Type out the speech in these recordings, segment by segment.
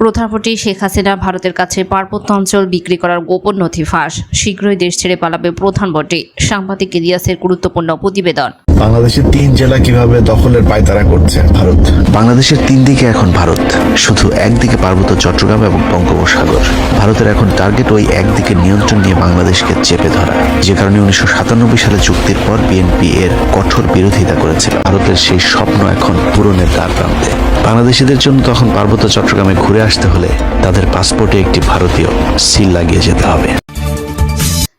প্রধানমন্ত্রী শেখ হাসিনা ভারতের কাছে পার্বত্য অঞ্চল বিক্রি করার গোপন নথি ফাঁস। শীঘ্রই দেশ ছেড়ে পালাবে প্রধানমন্ত্রী সাংবাদিক ইলিয়াসের গুরুত্বপূর্ণ প্রতিবেদন। বাংলাদেশের তিন জেলা কীভাবে দখলের পায়তারা করছে? ভারত। বাংলাদেশের তিন দিকে এখন ভারত। শুধু একদিকে পার্বত্য চট্টগ্রাম এবং বঙ্গোপসাগর। ভারতের এখন টার্গেট ওই একদিকে নিয়ন্ত্রণ নিয়ে বাংলাদেশকে চেপে ধরা। যে কারণে উনিশশো সাতানব্বই সালে চুক্তির পর বিএনপি এর কঠোর বিরোধিতা করেছিল। ভারতের সেই স্বপ্ন এখন পূরণের দ্বার প্রান্তে। বাংলাদেশিদের জন্য তখন পার্বত্য চট্টগ্রামে ঘুরে আসতে হলে তাদের পাসপোর্টে একটি ভারতীয় সিল লাগিয়ে যেতে হবে।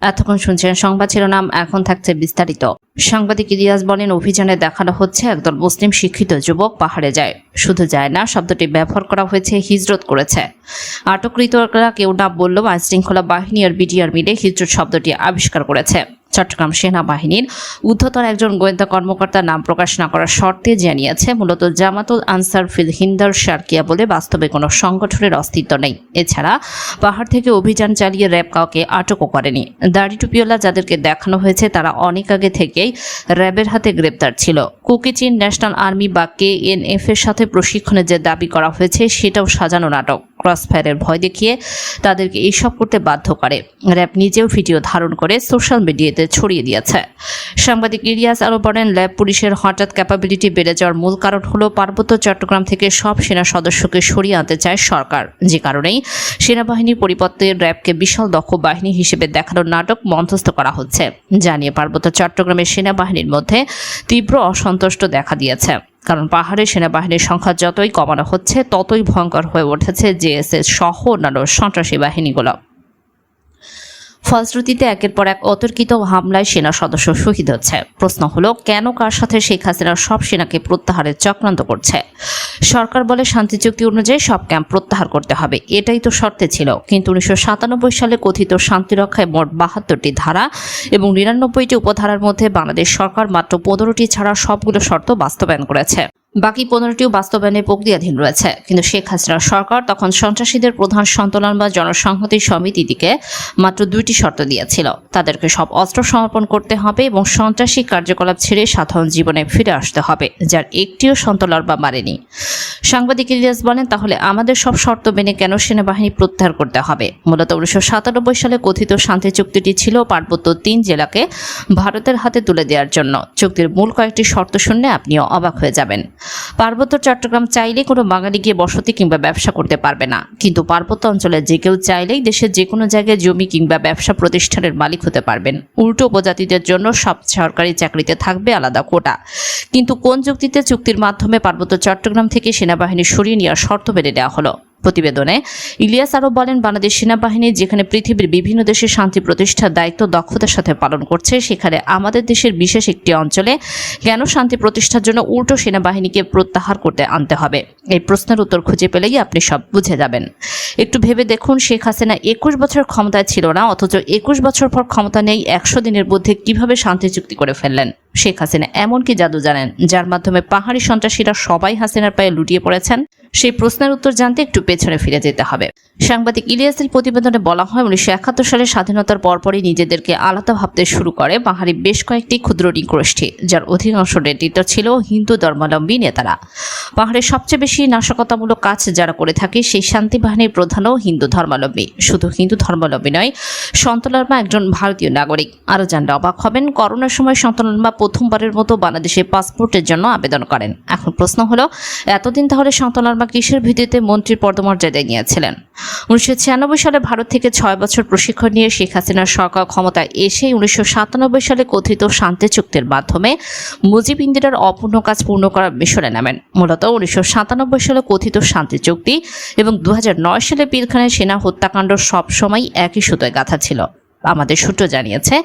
এতক্ষণ শুনছেন সংবাদ শিরোনাম, এখন থাকছে বিস্তারিত। সাংবাদিক ইলিয়াস বলেন, অভিযানে দেখানো হচ্ছে, একদল মুসলিম শিক্ষিত যুবক পাহাড়ে যায়। শুধু যায় না, শব্দটি ব্যবহার করা হয়েছে, হিজরত করেছে। আটককৃতরা কেউ না বললেও আইন শৃঙ্খলা বাহিনী আর বিডিআর মিলে হিজরত শব্দটি আবিষ্কার করেছে। চট্টগ্রাম সেনাবাহিনীর ঊর্ধ্বতন একজন গোয়েন্দা কর্মকর্তার নাম প্রকাশ না করার শর্তে জানিয়েছে, মূলত জামাতুল আনসার ফিল হিন্দার শারকিয়া বলে বাস্তবে কোনো সংগঠনের অস্তিত্ব নেই। এছাড়া পাহাড় থেকে অভিযান চালিয়ে র্যাব কাউকে আটকও করেনি। দাড়ি টুপিওয়ালা যাদেরকে দেখানো হয়েছে, তারা অনেক আগে থেকেই র্যাবের হাতে গ্রেপ্তার ছিল। কুকিচিন ন্যাশনাল আর্মি বা কেএনএফ এর সাথে প্রশিক্ষণের যে দাবি করা হয়েছে, সেটাও সাজানো নাটক। ক্রসফায়ারের ভয় দেখিয়ে তাদেরকে এইসব করতে বাধ্য করে। র্যাব নিজেও ভিডিও ধারণ করে সোশ্যাল মিডিয়াতে ছড়িয়ে দিয়েছে। সাংবাদিক ইলিয়াস আরও বলেন, ল্যাব পুলিশের হঠাৎ ক্যাপাবিলিটি বেড়ে যাওয়ার মূল কারণ হলো পার্বত্য চট্টগ্রাম থেকে সব সেনা সদস্যকে সরিয়ে আনতে চায় সরকার। যে কারণেই সেনাবাহিনীর পরিবর্তে র্যাবকে বিশাল দক্ষ বাহিনী হিসেবে দেখানোর নাটক মঞ্চস্থ করা হচ্ছে। জানিয়ে পার্বত্য চট্টগ্রামের সেনাবাহিনীর মধ্যে তীব্র অসন্তুষ্ট দেখা দিয়েছে। কারণ পাহাড়ে সেনাবাহিনীর সংখ্যা যতই কমানো হচ্ছে, ততই ভয়ঙ্কর হয়ে উঠেছে জেএসএস সহ অন্যান্য সন্ত্রাসী বাহিনীগুলো। ফলশ্রুতিতে একের পর এক অতর্কিত হামলায় সেনা সদস্য শহীদ হচ্ছে। প্রশ্ন হলো, কেন কার সাথে শেখ হাসিনা সব সেনাকে প্রত্যাহারের চক্রান্ত করছে? সরকার বলে শান্তি চুক্তি অনুযায়ী সব ক্যাম্প প্রত্যাহার করতে হবে। এটাই তো শর্তে ছিল। কিন্তু উনিশশো সাতানব্বই সালে কথিত শান্তি রক্ষায় মোট বাহাত্তরটি ধারা এবং নিরানব্বইটি উপধারার মধ্যে বাংলাদেশ সরকার মাত্র পনেরোটি ছাড়া সবগুলো শর্ত বাস্তবায়ন করেছে। বাকি পনেরোটিও বাস্তবায়নের প্রক্রিয়াধীন রয়েছে। কিন্তু শেখ হাসিনার সরকার তখন সন্ত্রাসীদের প্রধান সন্তুলন বা জনসংহতি সমিতিটিকে মাত্র দুইটি শর্ত দিয়েছিল। তাদেরকে সব অস্ত্র সমর্পণ করতে হবে এবং সন্ত্রাসী কার্যকলাপ ছেড়ে সাধারণ জীবনে ফিরে আসতে হবে, যার একটিও সন্তলার বা মারেনি সাংবাদিক ইলিয়াস বলেন, তাহলে আমাদের সব শর্ত মেনে কেন সেনাবাহিনী প্রত্যাহার করতে হবে? মূলত উনিশশো সাতানব্বই সালে কথিত শান্তি চুক্তিটি ছিল পার্বত্য তিন জেলাকে ভারতের হাতে তুলে দেওয়ার জন্য। চুক্তির মূল কয়েকটি শর্ত শুনলে আপনিও অবাক হয়ে যাবেন। পার্বত্য চট্টগ্রাম চাইলে কোনো বাঙালি গিয়ে বসতি কিংবা ব্যবসা করতে পারবে না। কিন্তু পার্বত্য অঞ্চলে যে কেউ চাইলেই দেশের যে কোনো জায়গায় জমি কিংবা ব্যবসা প্রতিষ্ঠানের মালিক হতে পারবেন। উল্টো উপজাতিদের জন্য সব সরকারি চাকরিতে থাকবে আলাদা কোটা। কিন্তু কোন যুক্তিতে চুক্তির মাধ্যমে পার্বত্য চট্টগ্রাম থেকে সেনাবাহিনী সরিয়ে নেওয়ার শর্ত বেড়ে দেওয়া হলো? প্রতিবেদনে ইলিয়াস আরও বলেন, বাংলাদেশ সেনাবাহিনী যেখানে পৃথিবীর বিভিন্ন দেশে শান্তি প্রতিষ্ঠার দায়িত্ব দক্ষতার সাথে পালন করছে, সেখানে আমাদের দেশের বিশেষ একটি অঞ্চলে কেন শান্তি প্রতিষ্ঠার জন্য উল্টো সেনাবাহিনীকে প্রত্যাহার করতে আনতে হবে? এই প্রশ্নের উত্তর খুঁজে পেলেই আপনি সব বুঝে যাবেন। একটু ভেবে দেখুন, শেখ হাসিনা একুশ বছর ক্ষমতায় ছিল না, অথচ একুশ বছর পর ক্ষমতা নেই, একশো দিনের মধ্যে কীভাবে শান্তি চুক্তি করে ফেললেন? শেখ হাসিনা এমন কি জাদু জানেন, যার মাধ্যমে পাহাড়ি সন্ত্রাসীরা সবাই হাসিনার পায়ে লুটিয়ে পড়েছেন? সেই প্রশ্নের উত্তর জানতে একটু পেছনে ফিরে যেতে হবে। সাংবাদিক ইলিয়াসের প্রতিবেদনে বলা হয়, উনিশশো একাত্তর সালে স্বাধীনতার পরপরই নিজেদেরকে আলাদা ভাবতে শুরু করে পাহাড়ি বেশ কয়েকটি ক্ষুদ্র নৃগোষ্ঠী যার অধিকাংশ নেতৃত্ব ছিল হিন্দু ধর্মাবলম্বী নেতারা। পাহাড়ের সবচেয়ে বেশি নাশকতামূলক কাজ যারা করে থাকে, সেই শান্তি বাহিনীর প্রধানও হিন্দু ধর্মাবলম্বী। শুধু হিন্দু ধর্মাবলম্বী নয় সন্তলার্মা একজন ভারতীয় নাগরিক। আরও জানলে অবাক হবেন, করোনার সময় সন্তলার্মা প্রথমবারের মতো বাংলাদেশে পাসপোর্টের জন্য আবেদন করেন। এখন প্রশ্ন হলো, এতদিন তাহলে সন্তলার্মা কিসের ভিত্তিতে মন্ত্রীর পদমর্যাদায় নিয়েছিলেন উনিশশো ছিয়ানব্বই সালে ভারত থেকে ছয় বছর প্রশিক্ষণ নিয়ে শেখ হাসিনার সরকার ক্ষমতায় এসে উনিশশো সাতানব্বই সালে কথিত শান্তি চুক্তির মাধ্যমে মুজিব ইন্দিরার অপূর্ণ কাজ পূর্ণ করার মিশনে নামেন। মূলত উনিশশো সাতানব্বই সালে কথিত শান্তি চুক্তি এবং দু হাজার নয় সালে পিলখানের সেনা হত্যাকাণ্ড সবসময় একই সুতোয় গাঁথা ছিল। আমাদের সূত্র জানিয়েছে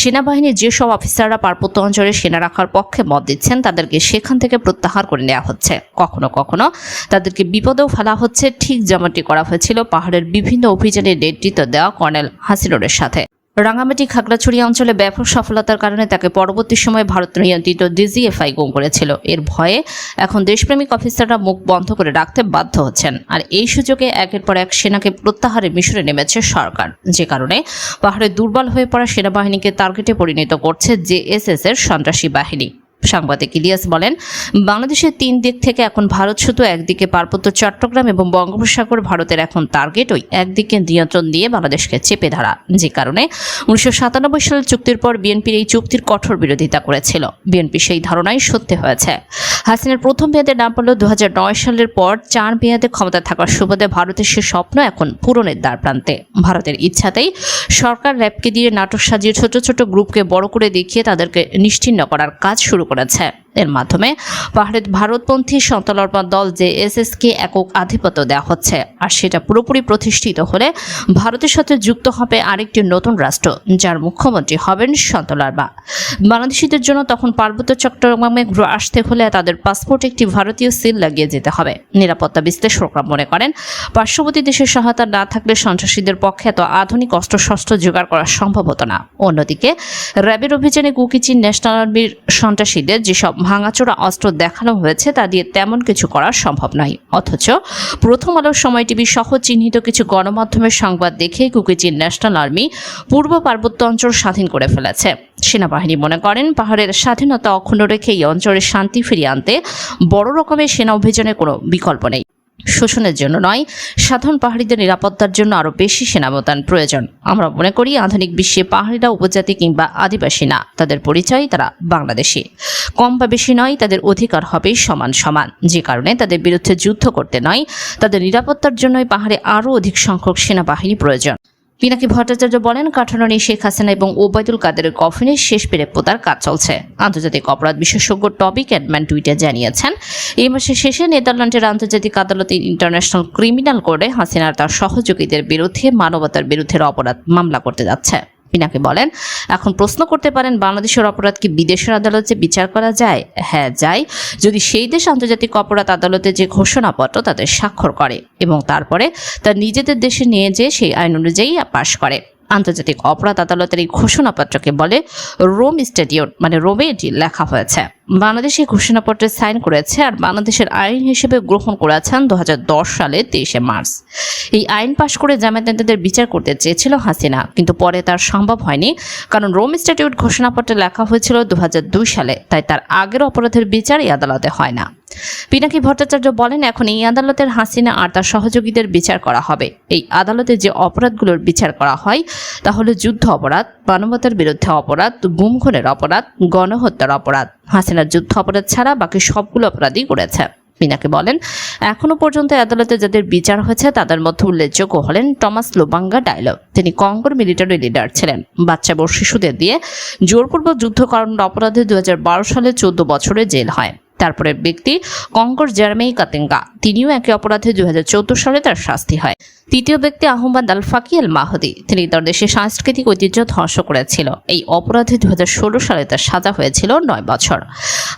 সেনাবাহিনীর যেসব অফিসাররা পার্বত্য অঞ্চলে সেনা রাখার পক্ষে মত দিচ্ছেন, তাদেরকে সেখান থেকে প্রত্যাহার করে নেওয়া হচ্ছে। কখনো কখনো তাদেরকে বিপদেও ফেলা হচ্ছে, ঠিক যেমনটি করা হয়েছিল পাহাড়ের বিভিন্ন অভিযানের নেতৃত্ব দেওয়া কর্নেল হাসিনুরের সাথে। রাঙামাটি খাগড়াছড়ি অঞ্চলে ব্যাপক সফলতার কারণে তাকে পরবর্তী সময়ে ভারত নিয়ন্ত্রিত ডিজিএফআই গুম করেছিল। এর ভয়ে এখন দেশপ্রেমিক অফিসাররা মুখ বন্ধ করে রাখতে বাধ্য হচ্ছেন। আর এই সুযোগে একের পর এক সেনাকে প্রত্যাহারে মিশরে নেমেছে সরকার। যে কারণে পাহাড়ে দুর্বল হয়ে পড়া সেনাবাহিনীকে টার্গেটে পরিণত করছে জেএসএস এর সন্ত্রাসী বাহিনী। সাংবাদিক ইলিয়াস বলেন, বাংলাদেশের তিন দিক থেকে এখন ভারত শুধু একদিকে পার্বত্য চট্টগ্রাম এবং বঙ্গোপসাগর ভারতের এখন টার্গেট ওই একদিকে নিয়ন্ত্রণ দিয়ে বাংলাদেশকে চেপে ধরা, যে কারণে উনিশশো সাতানব্বই সালের চুক্তির পর বিএনপির এই চুক্তির কঠোর বিরোধিতা করেছিল। বিএনপি সেই ধারণাই সত্যি হয়েছে। হাসিনার প্রথম মেয়াদে নাম পড়ল দু হাজার নয় সালের পর চার মেয়াদে ক্ষমতা থাকার সুবাদে ভারতের সে স্বপ্ন এখন পূরণের দ্বার প্রান্তে ভারতের ইচ্ছাতেই সরকার র্যাবকে দিয়ে নাটক সাজিয়ে ছোট ছোট গ্রুপকে বড় করে দেখিয়ে তাদেরকে নিশ্চিন্ন করার কাজ শুরু করেছে এর মাধ্যমে পাহাড়ের ভারতপন্থী সন্তালর্পা দল যে জেএসএসকে একক আধিপত্য দেওয়া হচ্ছে, আর সেটা পুরোপুরি প্রতিষ্ঠিত হলে ভারতের সাথে যুক্ত হবে আরেকটি নতুন রাষ্ট্র, যার মুখ্যমন্ত্রী হবেন সন্তলারবা বাংলাদেশিদের জন্য তখন পার্বত্য চট্টগ্রামে আসতে হলে তাদের পাসপোর্ট একটি ভারতীয় সিল লাগিয়ে যেতে হবে। নিরাপত্তা বিশ্লেষকরা মনে করেন, পার্শ্ববর্তী দেশের সহায়তা না থাকলে সন্ত্রাসীদের পক্ষে এত আধুনিক অস্ত্রশস্ত্র জোগাড় করা সম্ভব হতো না। অন্যদিকে, র্যাবের অভিযানে কুকিচিন ন্যাশনাল আর্মির সন্ত্রাসীদের যেসব ভাঙাচোরা অস্ত্র দেখানো হয়েছে, তা দিয়ে তেমন কিছু করা সম্ভব নয়। অথচ প্রথম আলোর সময় টিভি সহ চিহ্নিত কিছু গণমাধ্যমের সংবাদ দেখে কুকিচিন ন্যাশনাল আর্মি পূর্ব পার্বত্য অঞ্চল স্বাধীন করে ফেলেছে। সেনাবাহিনী মনে করেন, পাহাড়ের স্বাধীনতা অক্ষুণ্ণ রেখে এই অঞ্চলের শান্তি ফিরিয়ে আনতে বড় রকমের সেনা অভিযানের কোনো বিকল্প নেই। শোষণের জন্য নয়, সাধারণ পাহাড়িদের নিরাপত্তার জন্য আরও বেশি সেনা মোতায়েন প্রয়োজন। আমরা মনে করি আধুনিক বিশ্বে পাহাড়িরা উপজাতি কিংবা আদিবাসী না, তাদের পরিচয় তারা বাংলাদেশি। কম বা বেশি নয়, তাদের অধিকার হবে সমান সমান। যে কারণে তাদের বিরুদ্ধে যুদ্ধ করতে নয়, তাদের নিরাপত্তার জন্যই পাহাড়ে আরও অধিক সংখ্যক সেনাবাহিনী প্রয়োজন। পিনাকি ভট্টাচার্য বলেন, কাঠানো নিয়ে শেখ হাসিনা এবং ওবায়দুল কাদের কফিনের শেষ পেরে পোতার কাজ চলছে। আন্তর্জাতিক অপরাধ বিশেষজ্ঞ টবি ক্যাডম্যান টুইটে জানিয়েছেন, এই মাসের শেষে নেদারল্যান্ডের আন্তর্জাতিক আদালতে ইন্টারন্যাশনাল ক্রিমিনাল কোর্টে হাসিনার তার সহযোগীদের বিরুদ্ধে মানবতার বিরুদ্ধে অপরাধ মামলা করতে যাচ্ছে। পিনাকি বলেন। এখন প্রশ্ন করতে পারেন, বাংলাদেশের অপরাধ কি বিদেশের আদালতে বিচার করা যায়? হ্যাঁ যায়। যদি সেই দেশ আন্তর্জাতিক অপরাধ আদালতে যে ঘোষণাপত্র তাদের স্বাক্ষর করে এবং তারপরে তার নিজেদের দেশে নিয়ে যেয়ে সেই আইন অনুযায়ী পাশ করে। আন্তর্জাতিক অপরাধ আদালতের এই ঘোষণাপত্রকে বলে রোম স্ট্যাটিউট মানে রোমে এটি লেখা হয়েছে। বাংলাদেশ এই ঘোষণাপত্রে সাইন করেছে আর বাংলাদেশের আইন হিসেবে গ্রহণ করেছেন দু হাজার দশ সালে তেইশে মার্চ। এই আইন পাশ করে জামায়াতের বিচার করতে চেয়েছিল হাসিনা, কিন্তু পরে তার সম্ভব হয়নি, কারণ রোম স্ট্যাটিউট ঘোষণাপত্রে লেখা হয়েছিল দু হাজার দুই সালে, তাই তার আগের অপরাধের বিচার এই আদালতে হয় না। পিনাকি ভট্টাচার্য বলেন, এখন এই আদালতের হাসিনা আর তার সহযোগীদের বিচার করা হবে। এই আদালতে যে অপরাধগুলোর বিচার করা হয়, তা হলো যুদ্ধ অপরাধ, মানবতার বিরুদ্ধে অপরাধ গুম খুনের অপরাধ, গণহত্যার অপরাধ। হাসিনার যুদ্ধ অপরাধ ছাড়া বাকি সবগুলো অপরাধই করেছে। মিনাকে বলেন, এখনও পর্যন্ত আদালতে যাদের বিচার হয়েছে, তাদের মধ্যে উল্লেখযোগ্য হলেন টমাস লোবাঙ্গা ডায়লগ তিনি কঙ্গোর মিলিটারি লিডার ছিলেন। বাচ্চা বড় শিশুদের দিয়ে জোরপূর্বক যুদ্ধ অপরাধে দু সালে চোদ্দ বছরে জেল হয়। তারপরের ব্যক্তি কঙ্কর জার্মেই কাতেঙ্গা। তিনিও একই অপরাধে দুই সালে তার শাস্তি হয়। তৃতীয় ব্যক্তি আহমদ আল ফাকি আল মাহদি। তিনি তার দেশের সাংস্কৃতিক ঐতিহ্য ধ্বংস করেছিল। এই অপরাধে দুহাজার ষোলো সালে তার সাজা হয়েছিল নয় বছর।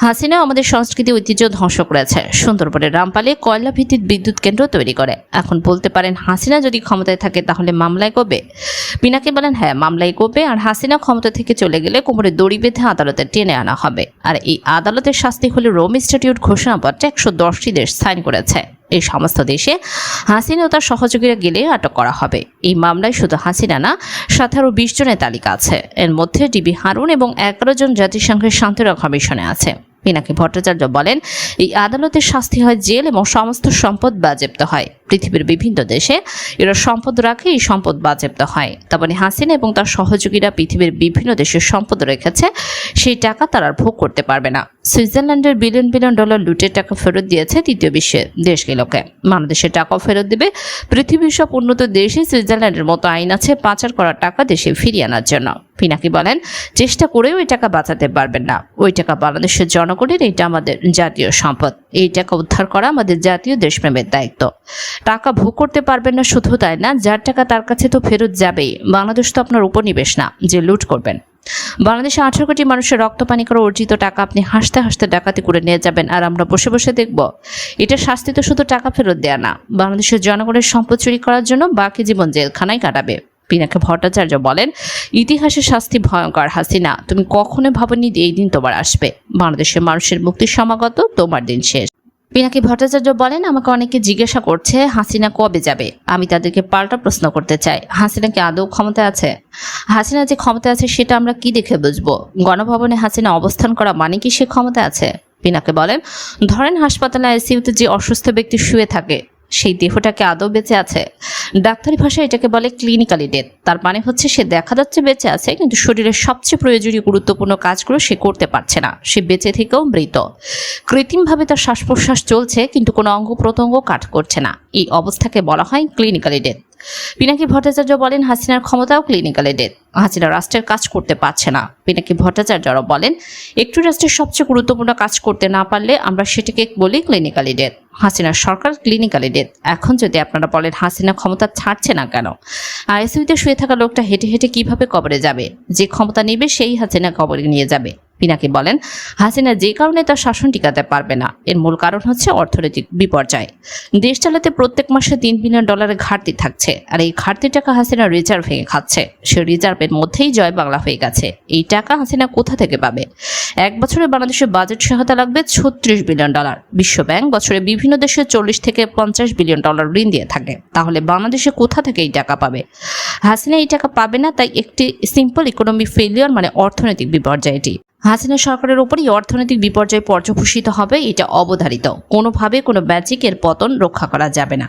হাসিনা আমাদের সংস্কৃতি ঐতিহ্য ধ্বংস করেছে। সুন্দরবনের রামপালে কয়লা ভিত্তিক বিদ্যুৎ কেন্দ্র তৈরি করে। এখন বলতে পারেন, হাসিনা যদি ক্ষমতায় থাকে তাহলে মামলায় করবে পিনাকে বলেন হ্যাঁ মামলায় করবে আর হাসিনা ক্ষমতা থেকে চলে গেলে কোমরে দড়ি বেঁধে আদালতে টেনে আনা হবে। আর এই আদালতের শাস্তি হলে রোম ইনস্টিটিউট ঘোষণাপত্রে একশো দশটি দেশ সাইন করেছে। এই সমস্ত দেশে হাসিনা ও তার সহযোগীরা গেলে আটক করা হবে। এই মামলায় শুধু হাসিনা না, সাথে আরও বিশ জনের তালিকা আছে। এর মধ্যে ডিবি হারুন এবং এগারো জন জাতিসংঘের শান্তিরক্ষা মিশনে আছে। পিনাকি ভট্টাচার্য বলেন, এই আদালতের শাস্তি হয় জেল এবং সমস্ত সম্পদ বাজেপ্ত হয়। পৃথিবীর বিভিন্ন দেশে এরা সম্পদ রাখে, এই সম্পদ বাজেপ্ত হয়। তারপরে হাসিনা এবং তার সহযোগীরা পৃথিবীর বিভিন্ন দেশের সম্পদ রেখেছে, সেই টাকা তারা ভোগ করতে পারবে না। সুইজারল্যান্ডের বিলিয়ন বিলিয়ন ডলার লুটের টাকা ফেরত দিয়েছে তৃতীয় বিশ্বের দেশগুলোকে। বাংলাদেশের টাকাও ফেরত দেবে। পৃথিবীর সব উন্নত দেশে সুইজারল্যান্ডের মতো আইন আছে, পাচার করা টাকা দেশে ফিরিয়ে আনার জন্য। পিনাকি বলেন, চেষ্টা করেও ওই টাকা বাঁচাতে পারবেন না। ওই টাকা বাংলাদেশের জনগণের এটা আমাদের জাতীয় সম্পদ। এই টাকা উদ্ধার করা আমাদের জাতীয় দেশপ্রেমের দায়িত্ব। টাকা ভোগ করতে পারবেন না, শুধু তাই না, যার টাকা তার কাছে তো ফেরত যাবেই। বাংলাদেশ তো আপনার উপনিবেশ না, যে লুট করবেন। বাংলাদেশে আঠারো কোটি মানুষের রক্ত পানি করে অর্জিত টাকা আপনি হাসতে হাসতে ডাকাতি করে নিয়ে যাবেন, আর আমরা বসে বসে দেখব, এটা শাস্তি তো শুধু টাকা ফেরত দেয়া না, বাংলাদেশের জনগণের সম্পদ চুরি করার জন্য বাকি জীবন জেলখানায় কাটাবে। পিনাকে ভট্টাচার্য বলেন, ইতিহাসে শাস্তি ভয়ঙ্কর, হাসিনা, তুমি কখনো ভাবনি এই দিন তোমার আসবে। বাংলাদেশের মানুষের মুক্তি সমাগত তোমার দিন শেষ। পিনাকি ভট্টাচার্য বলেন, আমাকে অনেকে জিজ্ঞাসা করছে, হাসিনা কবে যাবে? আমি তাদেরকে পাল্টা প্রশ্ন করতে চাই। হাসিনা কি আদৌ ক্ষমতা আছে? হাসিনা যে ক্ষমতা আছে, সেটা আমরা কি দেখে বুঝব? গণভবনে হাসিনা অবস্থান করা মানে কি সে ক্ষমতা আছে? পিনাকে বলেন, ধরেন হাসপাতালে আইসিইউতে যে অসুস্থ ব্যক্তি শুয়ে থাকে সেই দেহটাকে আদৌ বেঁচে আছে? ডাক্তারি ভাষায় এটাকে বলে ক্লিনিক্যালি ডেথ তার মানে হচ্ছে সে দেখা যাচ্ছে বেঁচে আছে, কিন্তু শরীরের সবচেয়ে প্রয়োজনীয় গুরুত্বপূর্ণ কাজগুলো সে করতে পারছে না। সে বেঁচে থেকেও মৃত। কৃত্রিমভাবে তার শ্বাস প্রশ্বাস চলছে, কিন্তু কোনো অঙ্গ প্রত্যঙ্গ কাজ করছে না। এই অবস্থাকে বলা হয় ক্লিনিক্যালি ডেথ পিনাকি ভট্টাচার্য বলেন, হাসিনার ক্ষমতাও ক্লিনিক্যালি ডেথ হাসিনা রাষ্ট্রের কাজ করতে পারছে না। পিনাকি ভট্টাচার্যরা বলেন, একটু রাষ্ট্রের সবচেয়ে গুরুত্বপূর্ণ কাজ করতে না পারলে আমরা সেটাকে বলি ক্লিনিক্যালি ডেথ হাসিনার সরকার ক্লিনিক্যালি ডেথ এখন যদি আপনারা বলেন হাসিনা ক্ষমতা ছাড়ছে না কেন? আইসিউতে শুয়ে থাকা লোকটা হেঁটে হেঁটে কীভাবে কবরে যাবে? যে ক্ষমতা নেবে সেই হাসিনা কবরে নিয়ে যাবে। পিনাকি বলেন, হাসিনা যে কারণে তার শাসন টিকাতে পারবে না, এর মূল কারণ হচ্ছে অর্থনৈতিক বিপর্যয়। দেশ চালাতে প্রত্যেক মাসে তিন বিলিয়ন ডলারের ঘাটতি থাকছে, আর এই ঘাটতি টাকা হাসিনা রিজার্ভ ভেঙে খাচ্ছে। সে রিজার্ভের মধ্যেই জয় বাংলা হয়ে গেছে। এই টাকা হাসিনা কোথা থেকে পাবে? এক বছরে বাংলাদেশের বাজেট সহায়তা লাগবে ছত্রিশ বিলিয়ন ডলার। বিশ্বব্যাংক বছরে বিভিন্ন দেশে চল্লিশ থেকে পঞ্চাশ বিলিয়ন ডলার ঋণ দিয়ে থাকে। তাহলে বাংলাদেশে কোথা থেকে এই টাকা পাবে? হাসিনা এই টাকা পাবে না, তাই একটি সিম্পল ইকোনমি ফেলিয়ার মানে অর্থনৈতিক বিপর্যয় এটি হাসিনা সরকারের উপরই অর্থনৈতিক বিপর্যয় পর্যভূষিত হবে, এটা অবধারিত। কোনোভাবে কোনো ম্যাজিকের পতন রক্ষা করা যাবে না।